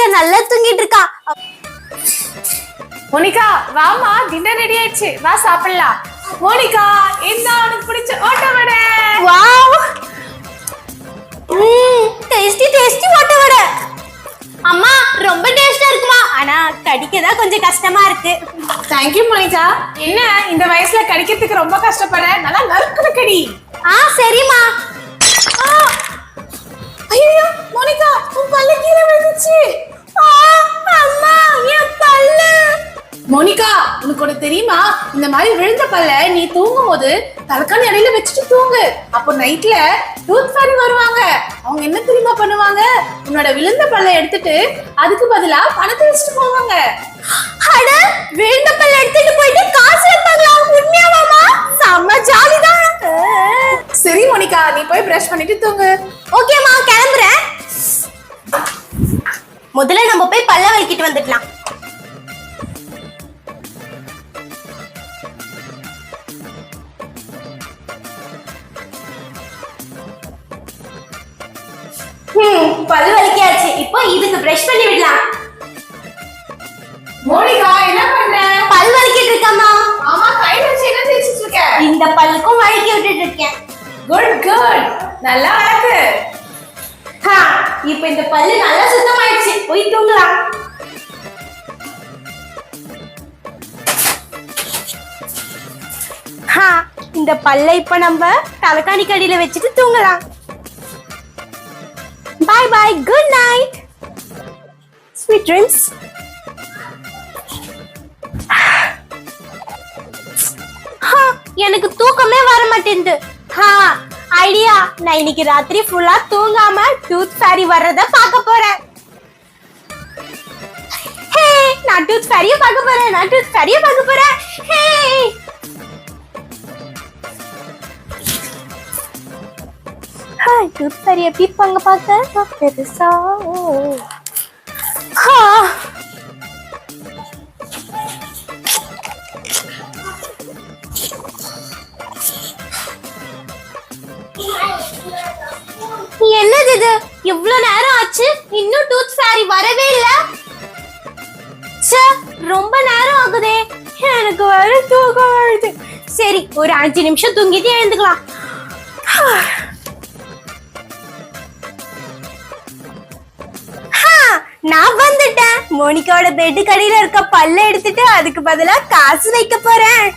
Monica நல்லா தூங்கிட்டு இருக்கா. மோனிகா வாமா டின்னர் ரெடி ஆயிடுச்சு. வா சாப்பிடலாம். மோனிகா என்ன உனக்கு பிடிச்ச ஓட்ட வடை. வாவ். ம் டேஸ்டி டேஸ்டி ஓட்ட வடை. அம்மா ரொம்ப டேஸ்டா இருக்குமா? ஆனா கடிக்க தான் கொஞ்சம் கஷ்டமா இருக்கு. Thank you Monica. என்ன இந்த வயசுல கடிக்கிறதுக்கு ரொம்ப கஷ்டப்படுற? நல்லா நறுக்குது கடி. ஆ சரிம்மா. ஐயோ மோனிகா உன் பல்ல கீழே விழுந்துச்சு. அம்மா என் பல்லு. மோனிகா உனக்கு ஒண்ணு தெரியுமா? இந்த மாதிரி விழுந்த பல்ல நீ தூங்கும் போது தலைக்காணி இடையில வச்சுட்டு தூங்கு. அப்போ நைட்ல டூத் ஃபேரி வருவாங்க. அவங்க என்ன தெரியுமா பண்ணுவாங்க? உன்னோட விழுந்த பல்ல எடுத்துட்டு அதுக்கு பதிலா பணத்தை வச்சுட்டு போவாங்க. அட விழுந்த பல்ல எடுத்துட்டு போயிட்டு காசு எடுப்பாங்களா உண்மையாவா சரி மோனிகா நீ போய் பிரஷ் பண்ணிட்டு தூங்கு. ஓகேம்மா கிளம்புறேன். முதல்ல நம்ம போய் பல்ல வலிக்கிட்டு வந்துடலாம். பல்லு வலிக்காச்சு. இப்போ இதுக்கு பிரஷ் பண்ணி விடலாம். மோனிகா என்ன பண்ற? பல் வலிக்கிட்டு இருக்கம்மா. ஆமா கையில வச்சு என்ன தேய்ச்சிட்டு இருக்க? இந்த பல்லுக்கும் வலிக்கி விட்டுட்டு இருக்கேன். குட் குட் நல்லா வளர்க்கு. ஹா, இப்போ இந்த பல்லு நல்லா சுத்தமாயிடுச்சு. போய் தூங்கலாம். ஹா, இந்த பல்லை இப்ப நம்ம தலைக்காணி கடியில வச்சுட்டு தூங்கலாம். Bye bye good night sweet dreams எனக்கு தூக்கமே வர மாட்டேங்குது ஐடியா. நான் இன்னைக்கு ராத்திரி ஃபுல்லா தூங்காம டூத் ஃபேரி வர்றத பார்க்க போறேன். ஹே நான் டூத் ஃபேரிய பார்க்க போறேன் நான் டூத் ஃபேரிய பார்க்க போறேன். ஹே. ஹாய் டூத் ஃபேரி எப்படி இருப்பாங்க பார்க்க. பெருசா இது? இவ்வளவு நேரம் ஆச்சு இன்னும் டூத் ஃபேரி வரவே இல்ல. ரொம்ப நேரம் ஆகுதே. எனக்கு வர தூக்கம் வருது. சரி ஒரு அஞ்சு நிமிஷம் தூங்கிட்டு எழுந்துக்கலாம். ஹா, நான் வந்துட்டேன். மோனிகாவோட பெட்டு கடையில இருக்க பல்ல எடுத்துட்டு அதுக்கு பதிலா காசு வைக்க போறேன்.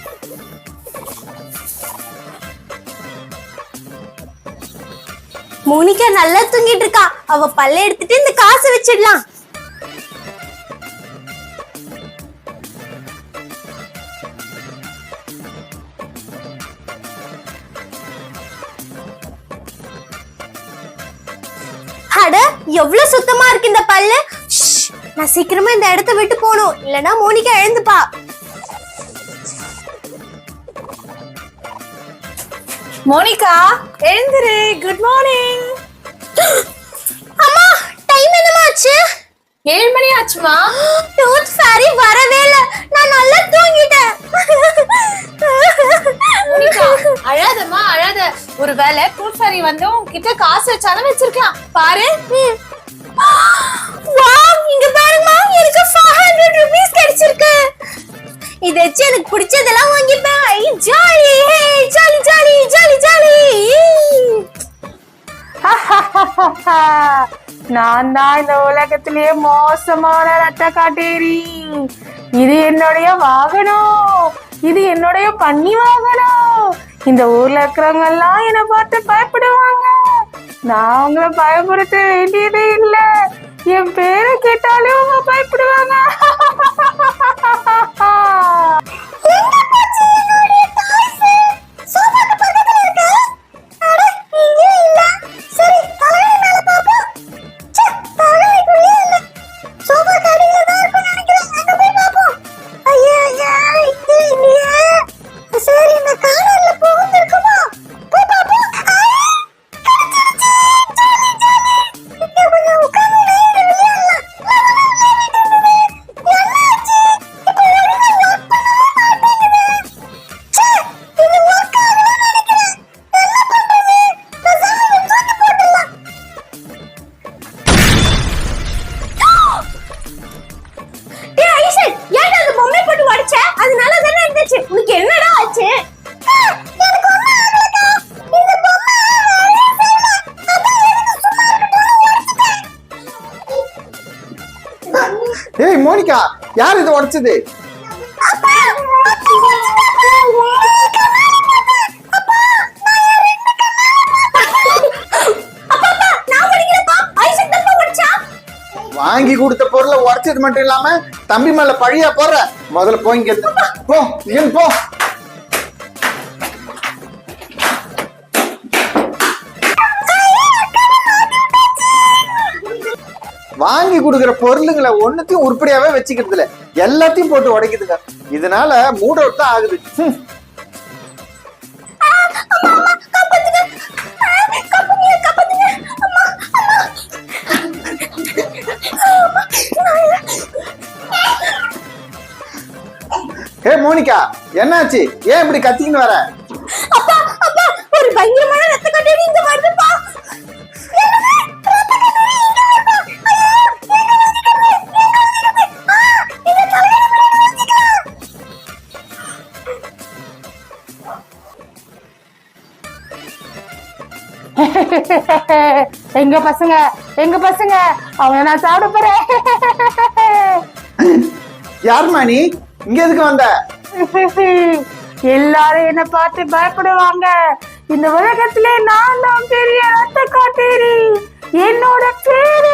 மோனிகா நல்லா தூங்கிட்டு இருக்கா. அவ பல்ல எடுத்துட்டு இந்த காசு வச்சிடலாம். அட எவ்வளவு சுத்தமா இருக்கு இந்த பல்லு? நான் சீக்கிரமா இந்த இடத்த விட்டு போகணும். இல்லனா மோனிகா எழுந்துப்பா. மோனிகா எழுந்துரு. குட் மார்னிங் அம்மா டைம் என்னமாச்சு ஏழு மணி ஆச்சுமா? டூத் ஃபேரி வரவே இல்ல. நான் நல்லா தூங்கிட்டேன். மோனிகா அழாதம்மா அழாத. ஒருவேளை டூத் ஃபேரி வந்து உன்கிட்ட காசு வச்சாலும் வச்சிருக்கலாம். பாரு. வாவ் இங்க பாருமா எனக்கு 500 ரூபீஸ் கிடைச்சிருக்கு. இத வச்சு எனக்கு பிடிச்சதெல்லாம் வாங்கிப்பேன். ஐ ஜாலி. நான் தான் இந்த உலகத்திலேயே மோசமான ரத்த காட்டேரி. இது என்னுடைய வாகனம் இது என்னுடைய பன்னி வாகனம் இந்த ஊர்ல இருக்கிறவங்க எல்லாம் என்னை பார்த்து பயப்படுவாங்க. நான் அவங்கள பயப்படுத்த வேண்டியதே இல்லை. யார் இது உடைச்சது? வாங்கி கொடுத்த பொருளை உடைச்சது மட்டும் இல்லாம தம்பி மேல பழியா போற முதல்ல போய் போ போ. வாங்கி கொடுக்குற பொருளுங்களை ஒண்ணுத்தையும் உருப்படியாவே வச்சுக்கிறது இல்ல. எல்லாத்தையும் போட்டு உடைக்குதுங்க. இதனால மூட் அவுட் தான் ஆகுது. ஏ மோனிகா என்னாச்சு? ஏன் இப்படி கத்திக்கின்னு வர? அப்பா அப்பா ஒரு பயங்கரமான எங்க பசங்க? எங்க பசங்க? அவனை நான் சாப்பிட போறேன். யாரும்மா நீ இங்க எதுக்கு வந்த? எல்லாரும் என்ன பார்த்து பயப்படுவாங்க. இந்த உலகத்துல நான் தான் பெரிய ரத்த காட்டேரி என்னோட பேரு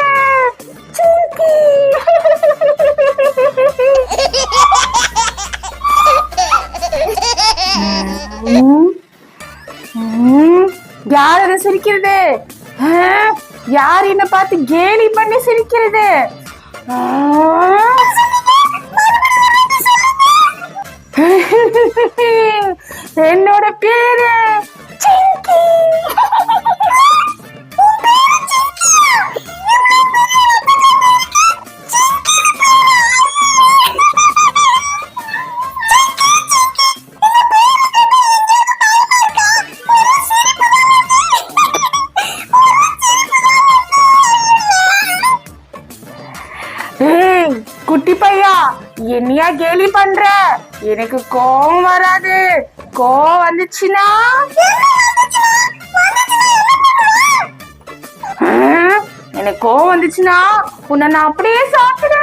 ம், யார் அதை சிரிக்கிறது யார் என்ன பார்த்து கேலி பண்ணி சிரிக்கிறது? என்னோட பேரு! குட்டி பையா என்னையா கேலி பண்ற? எனக்கு கோவம் வராது. கோவம் வந்துச்சுன்னா? எனக்கு கோவம் வந்துச்சுன்னா உன்னை நான் அப்படியே சாப்பிடுவேன்.